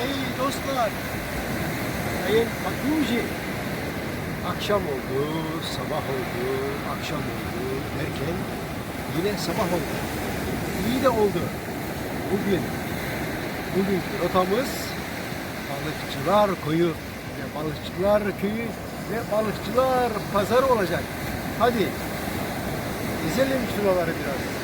Ey dostlar. Sayın Makuji. Akşam oldu, sabah oldu, akşam oldu derken yine sabah oldu. İyi de oldu. Bugün, bugünkü rotamız Balıkçılar Koyu ve Balıkçılar Köyü ve Balıkçılar Pazarı olacak. Hadi gezelim şuraları biraz.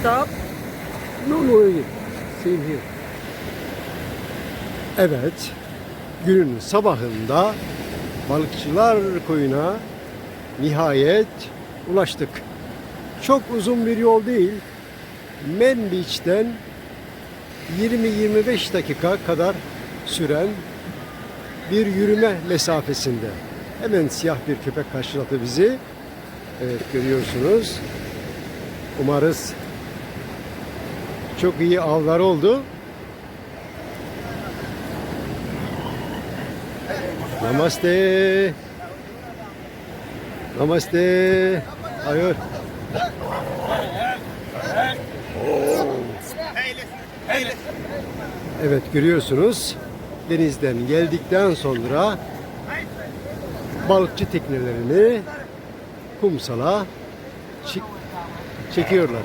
Stop. No, no. Same here. Evet, günün sabahında balıkçılar koyuna nihayet ulaştık. Çok uzun bir yol değil. Men Beach'ten 20-25 dakika kadar süren bir yürüme mesafesinde. Hemen siyah bir köpek karşıladı bizi. Evet görüyorsunuz. Umarız çok iyi avlar oldu. Namaste. Namaste. Hayır. Evet görüyorsunuz denizden geldikten sonra balıkçı teknelerini kumsala çek- çekiyorlar.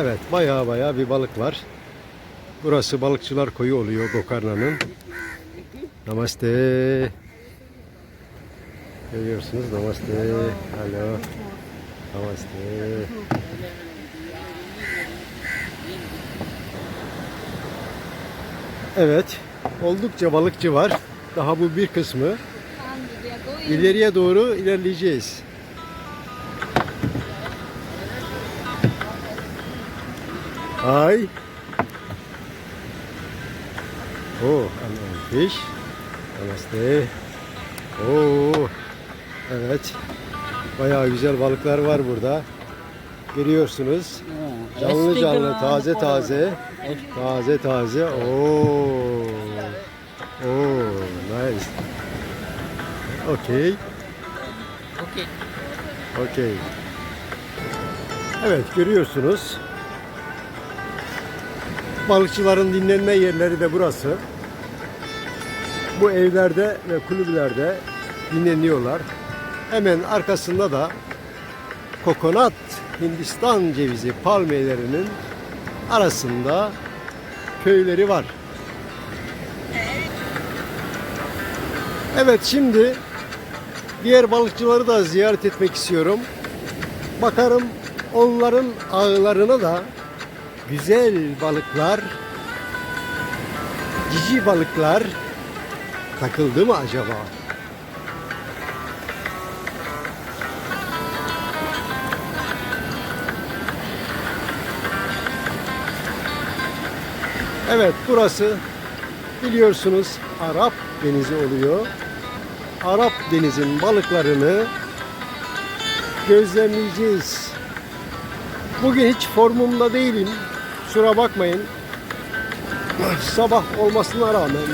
Evet baya baya bir balık var. Burası balıkçılar koyu oluyor Gokarna'nın. Namaste. Görüyorsunuz namaste. Alo. Namaste. Evet. Oldukça balıkçı var. Daha bu bir kısmı. İleriye doğru ilerleyeceğiz. Ay. Oh, and fish. Namaste. Oo. Evet. Bayağı güzel balıklar var burada. Görüyorsunuz. Canlı canlı, taze taze. Taze taze. Oo. Oo, nice. Okay. Okay. Okey. Evet görüyorsunuz. Balıkçıların dinlenme yerleri de burası. Bu evlerde ve kulüplerde dinleniyorlar. Hemen arkasında da kokonat Hindistan cevizi palmiyelerinin arasında köyleri var. Evet şimdi diğer balıkçıları da ziyaret etmek istiyorum. Bakarım onların ağlarına da güzel balıklar, cici balıklar takıldı mı acaba? Evet burası biliyorsunuz Arap denizi oluyor. Arap denizin balıklarını gözlemleyeceğiz. Bugün hiç formumda değilim. Kusura bakmayın. Sabah olmasına rağmen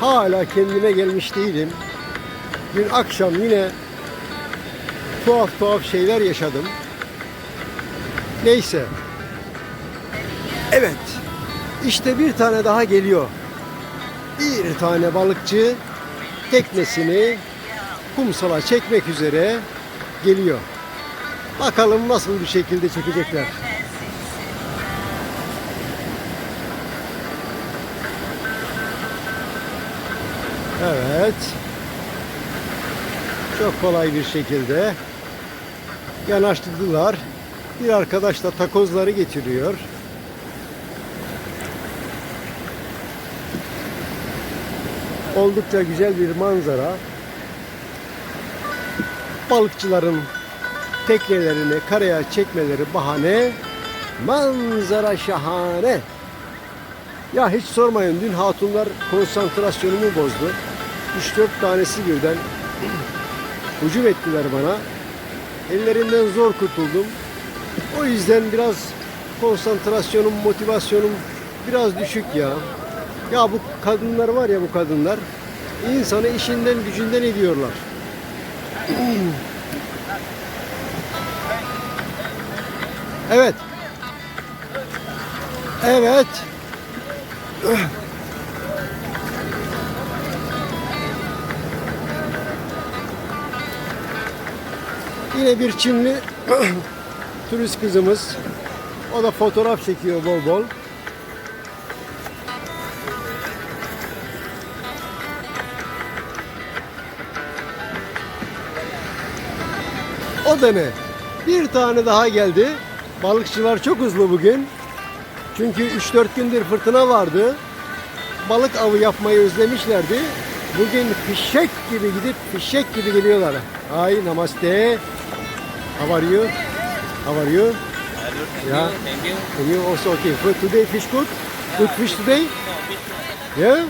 hala kendime gelmiş değilim. Dün akşam yine tuhaf tuhaf şeyler yaşadım. Neyse. Evet. İşte bir tane daha geliyor. Bir tane balıkçı teknesini kumsala çekmek üzere geliyor. Bakalım nasıl bir şekilde çekecekler. Evet. Çok kolay bir şekilde yanaştırdılar. Bir arkadaş da takozları getiriyor. Oldukça güzel bir manzara. Balıkçıların teknelerini karaya çekmeleri bahane. Manzara şahane. Ya hiç sormayın dün hatunlar konsantrasyonumu bozdu. 3-4 tanesi birden hücum ettiler bana. Ellerinden zor kurtuldum. O yüzden biraz konsantrasyonum, motivasyonum biraz düşük ya. Ya bu kadınlar var ya bu kadınlar insanı işinden gücünden ediyorlar. Evet. Evet. Yine bir Çinli turist kızımız. O da fotoğraf çekiyor bol bol. O da ne? Bir tane daha geldi. Balıkçılar çok hızlı bugün. Çünkü 3-4 gündür fırtına vardı. Balık avı yapmayı özlemişlerdi. Bugün fişek gibi gidip fişek gibi geliyorlar. Hi, namaste. How are you? How are you? Yeah. Thank you. And you also okay. For today fish good? Good fish today? Yeah?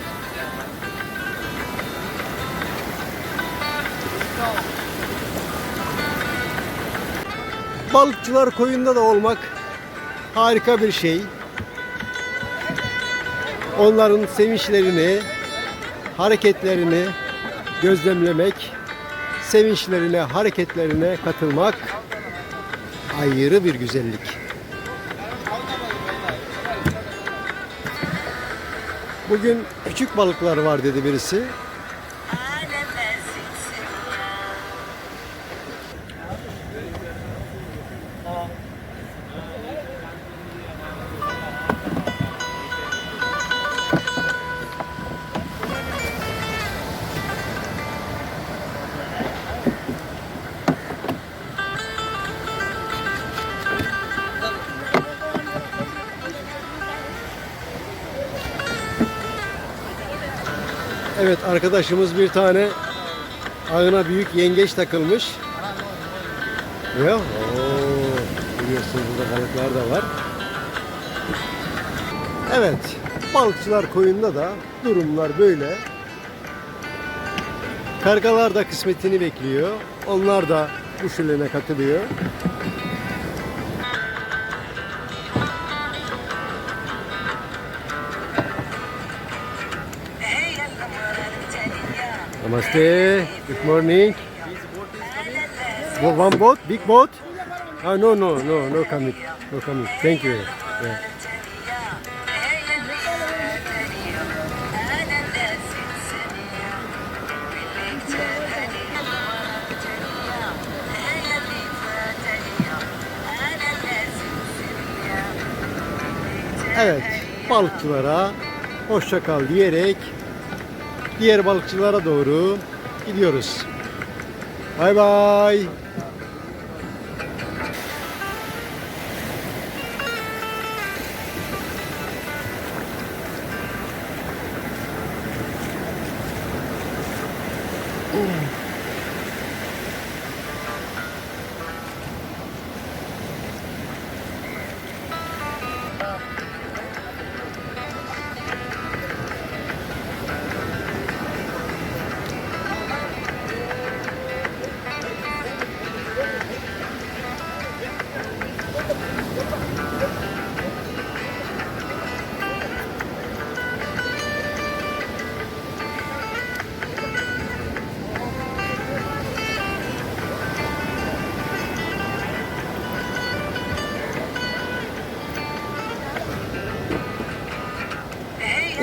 Balıkçılar koyunda da olmak harika bir şey. Onların sevinçlerini, hareketlerini gözlemlemek, sevinçlerine, hareketlerine katılmak ayrı bir güzellik. Bugün küçük balıklar var dedi birisi. Evet arkadaşımız bir tane ağına büyük yengeç takılmış. Ya, ooo, biliyorsunuz burada balıklar da var. Evet, balıkçılar koyunda da durumlar böyle. Kargalar da kısmetini bekliyor. Onlar da bu şölene katılıyor. Namaste. Good morning. One boat, big boat. Ah, no, no, no, no coming, no coming. Thank you. Yeah. Evet, balıkçılara hoşça kal diyerek diğer balıkçılara doğru gidiyoruz. Bay bay.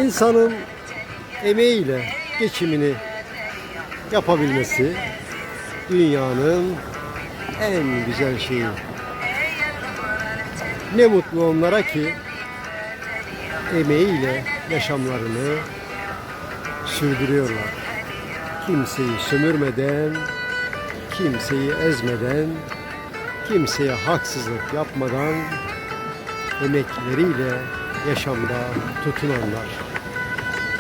İnsanın emeğiyle geçimini yapabilmesi dünyanın en güzel şeyi. Ne mutlu onlara ki emeğiyle yaşamlarını sürdürüyorlar. Kimseyi sömürmeden, kimseyi ezmeden, kimseye haksızlık yapmadan emekleriyle yaşamda tutunanlar.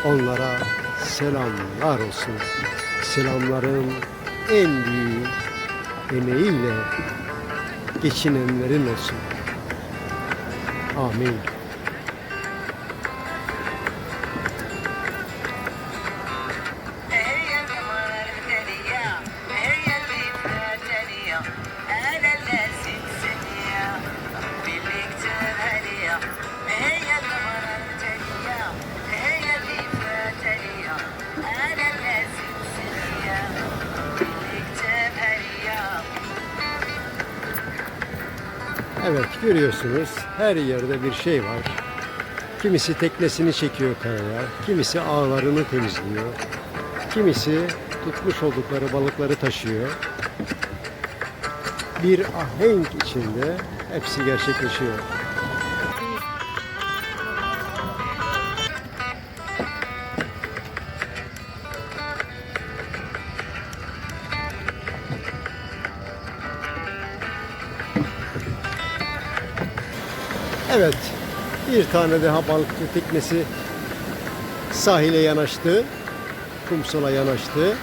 Onlara selamlar olsun. Selamların en büyük emeğiyle geçinenlerin olsun. Amin. Evet görüyorsunuz her yerde bir şey var. Kimisi teknesini çekiyor karaya, kimisi ağlarını temizliyor, kimisi tutmuş oldukları balıkları taşıyor. Bir ahenk içinde hepsi gerçekleşiyor. Evet, bir tane daha balıkçı teknesi sahile yanaştı, kumsala yanaştı.